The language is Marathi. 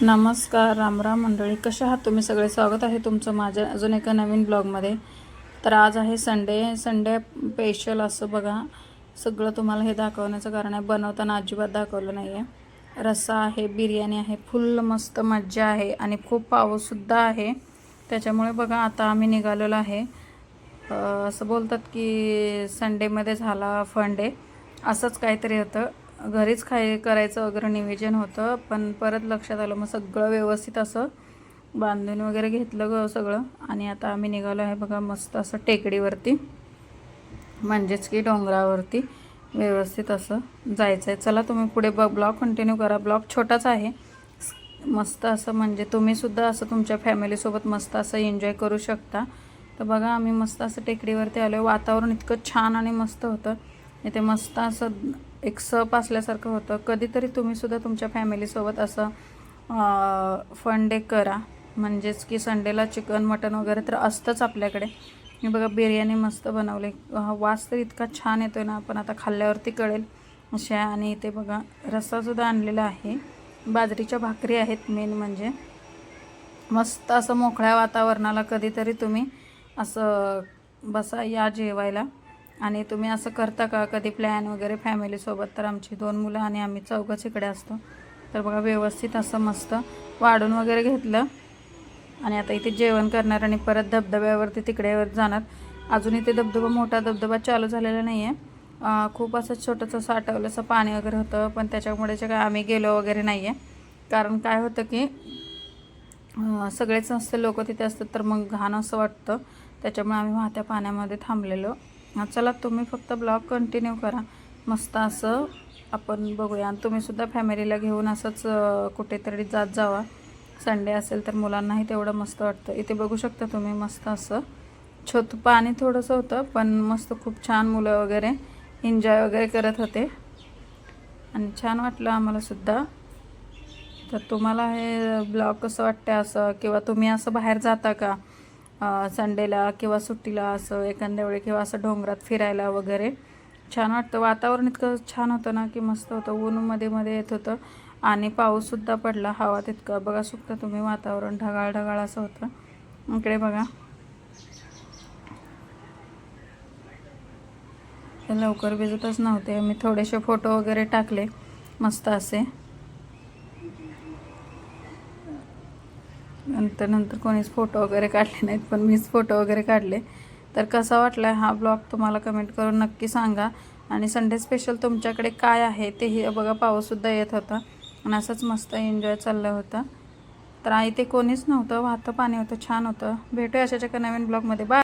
नमस्कार रामराम मंडळी. कशा आहात तुम्ही? सगळे स्वागत आहे तुमचं माझ्या अजून एका नवीन ब्लॉगमध्ये. तर आज आहे संडे. संडे स्पेशल असं बघा. सगळं तुम्हाला हे दाखवण्याचं कारण आहे. बनवताना अजिबात दाखवलं नाही आहे रस्सा आहे बिर्याणी आहे फुल मस्त मज्जा आहे आणि खूप पाऊससुद्धा आहे. त्याच्यामुळे बघा आता आम्ही निघालेलो आहे. असं बोलतात की संडेमध्ये झाला फंडे डे असंच काहीतरी होतं. घरीच खाय करायचं वगैरे नियोजन होतं पण परत लक्षात आलं मग सगळं व्यवस्थित असं बांधून वगैरे घेतलं ग सगळं. आणि आता आम्ही निघालो आहे बघा मस्त असं टेकडीवरती. म्हणजेच की डोंगरावरती व्यवस्थित असं जायचं आहे चला तुम्ही पुढे ब ब्लॉग कंटिन्यू करा. ब्लॉग छोटाच आहे. मस्त असं म्हणजे तुम्हीसुद्धा असं तुमच्या फॅमिलीसोबत मस्त असं एन्जॉय करू शकता. तर बघा आम्ही मस्त असं टेकडीवरती आलो वातावरण इतकं छान आणि मस्त होतं. इथे मस्त असं एक सप असल्यासारखं होतं. कधीतरी तुम्हीसुद्धा तुमच्या फॅमिलीसोबत असं फन डे करा. म्हणजेच की संडेला चिकन मटन वगैरे तर असतंच आपल्याकडे. मी बघा बिर्याणी मस्त बनवले. वास तर इतका छान येतो ना आपण आता खाल्ल्यावरती कळेल. अशा आणि इथे बघा रस्सासुद्धा आणलेला आहे. बाजरीच्या भाकरी आहेत मेन म्हणजे. मस्त असं मोकळ्या वातावरणाला कधीतरी तुम्ही असं बसा या जेवायला. आणि तुम्ही असं करता का? कधी प्लॅन वगैरे फॅमिलीसोबत तर आमची दोन मुलं आणि आम्ही चौघच इकडे असतो. तर बघा व्यवस्थित असं मस्त वाढून वगैरे घेतलं. आणि आता इथे जेवण करणार आणि परत धबधब्यावरती तिकडे जाणार. अजून इथे धबधबा मोठा धबधबा चालू झालेला नाही आहे खूप असं छोटंसं साठवलंसं पाणी वगैरे होतं पण त्याच्यामुळे जे काय आम्ही गेलो वगैरे नाही आहे कारण काय होतं की सगळेच असते लोक तिथे असतात तर मग घाण असं वाटतं. त्याच्यामुळे आम्ही वाहत्या पाण्यामध्ये थांबलेलो. हा, चला तुम्ही फक्त ब्लॉग कंटिन्यू करा. मस्त असं आपण बघूया. आणि तुम्हीसुद्धा फॅमिलीला घेऊन असंच कुठेतरी जात जावा. संडे असेल तर मुलांनाही तेवढं मस्त वाटतं. इथे बघू शकता तुम्ही मस्त असं छोट पाणी थोडंसं होतं पण मस्त खूप छान मुलं वगैरे एन्जॉय वगैरे करत होते. आणि छान वाटलं आम्हालासुद्धा तर तुम्हाला हे ब्लॉग कसं वाटतं असं किंवा तुम्ही असं बाहेर जाता का? संडेला किंवा सुट्टीला असं एखाद्या वेळी किंवा असं डोंगरात फिरायला वगैरे. छान वाटतं. वातावरण इतकं छान होतं ना की मस्त होतं. ऊन मध्ये मध्ये येत होतं. आणि पाऊससुद्धा पडला हवा तितकं. बघा सुकतं तुम्ही वातावरण ढगाळ ढगाळ असं होतं. इकडे बघा. लवकर भिजतच नव्हते. मी थोडेसे फोटो वगैरे टाकले. मस्त असे. नंतर नंतर कोणीच फोटो वगैरे काढले नाहीत पण मीच फोटो वगैरे काढले. तर कसा वाटला हा ब्लॉग तुम्हाला कमेंट करून नक्की सांगा. आणि संडे स्पेशल तुमच्याकडे काय आहे तेही बघा पाऊससुद्धा येत होता. आणि असंच मस्त एन्जॉय चाललं होतं. तर आई ते कोणीच नव्हतं वाहतं पाणी होतं छान होतं. भेटूया अशाच्या एका नवीन ब्लॉगमध्ये बाय